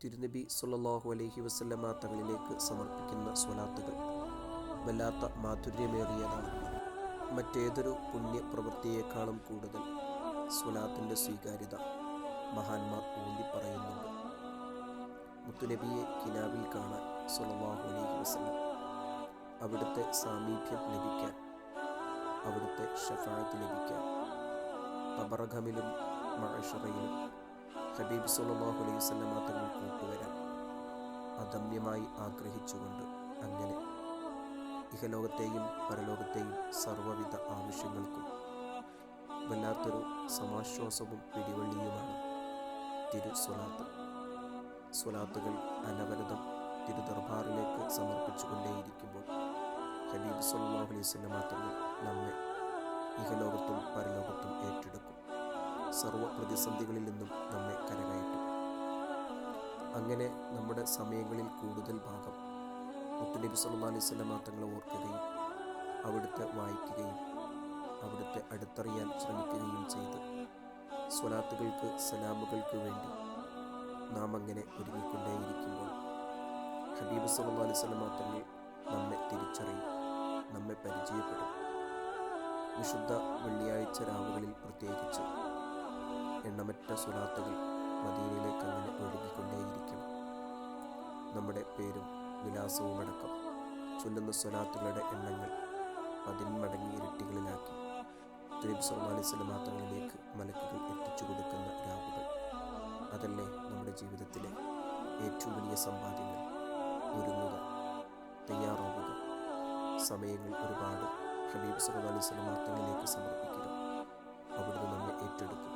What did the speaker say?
തിരുനബി സുല്ലാഹു അലൈഹി വസല്ലമ തങ്ങളിലേക്ക് സമർപ്പിക്കുന്ന സ്വലാത്തുകൾ. വല്ലാത്ത മാധുര്യമേറിയതാണ്. മറ്റേതൊരു പുണ്യപ്രവൃത്തിയേക്കാളും കൂടുതൽ സ്വലാത്തിന്റെ സ്വീകാര്യത മഹാന്മാർ ഊന്നി പറയുന്നുണ്ട് മുത്തുനബിയെ കിനാവിൽ കാണാൻ സുലവാഹു അലൈഹി വസ്ലം അവിടുത്തെ സാമീപ്യം ലഭിക്കാൻ അവിടുത്തെ ഷഫായത്ത് ലഭിക്കാൻ തബറഖമിലും മഴഷറയിലും ഹബീബ് സല്ലല്ലാഹു അലൈഹി വസല്ലമ തങ്ങൾ കൂട്ടുവരാൻ അദമ്യമായി ആഗ്രഹിച്ചുകൊണ്ട് അങ്ങനെ ഇഹലോകത്തെയും പരലോകത്തെയും സർവവിധ ആവശ്യങ്ങൾക്കും വല്ലാത്തൊരു സമാശ്വാസവും പിടിവള്ളിയുമാണ് തിരു സ്വലാത്ത്. സ്വലാത്തുകൾ അനവരതം തിരുദർബാറിലേക്ക് സമർപ്പിച്ചുകൊണ്ടേയിരിക്കുമ്പോൾ ഹബീബ് സല്ലല്ലാഹു അലൈഹി വസല്ലമ തങ്ങൾ നമ്മെ ഇഹലോകത്തും പരലോകത്തും ഏറ്റെടുക്കും. സർവ പ്രതിസന്ധികളിൽ നിന്നും നമ്മെ കരകയറ്റും. അങ്ങനെ നമ്മുടെ സമയങ്ങളിൽ കൂടുതൽ ഭാഗം മുത്തുനബി സല്ലല്ലാഹു അലൈഹി വസല്ലമ തങ്ങളെ ഓർക്കുകയും അവിടുത്തെ വായിക്കുകയും അവിടുത്തെ അടുത്തറിയാൻ ശ്രമിക്കുകയും ചെയ്ത് സ്വലാത്തുകൾക്ക് സലാമുകൾക്ക് വേണ്ടി നാം അങ്ങനെ ഒരുങ്ങിക്കൊണ്ടേയിരിക്കുമ്പോൾ ഹബീബ് സല്ലല്ലാഹു അലൈഹി വസല്ലമ തങ്ങൾ നമ്മെ തിരിച്ചറിയും നമ്മെ പരിചയപ്പെടും. വിശുദ്ധ വെള്ളിയാഴ്ച രാവുകളിൽ പ്രത്യേകിച്ച് എണ്ണമറ്റ സ്വലാത്തുകൾ മദീനയിലേക്ക് അങ്ങനെ ഒഴുകിക്കൊണ്ടേയിരിക്കും നമ്മുടെ പേരും വിലാസവും അടക്കം ചൊല്ലുന്ന സ്വലാത്തുകളുടെ എണ്ണങ്ങൾ പതിന്മടങ്ങി ഇരട്ടികളിലാക്കി. തുലിബ് സല്ലല്ലാഹു മാത്രങ്ങളിലേക്ക് മലക്കുകൾ എത്തിച്ചു കൊടുക്കുന്ന രാവുകൾ. അതല്ലേ നമ്മുടെ ജീവിതത്തിലെ ഏറ്റവും വലിയ സമ്പാദ്യങ്ങൾ? ഒരുങ്ങുക തയ്യാറാവുക. സമയങ്ങൾ ഒരുപാട്. ഹബീബ് സല്ലല്ലാഹു അലൈഹി വസല്ലമ തങ്ങളിലേക്ക് സമർപ്പിക്കുക. അവിടുന്ന് നമ്മെ ഏറ്റെടുക്കും.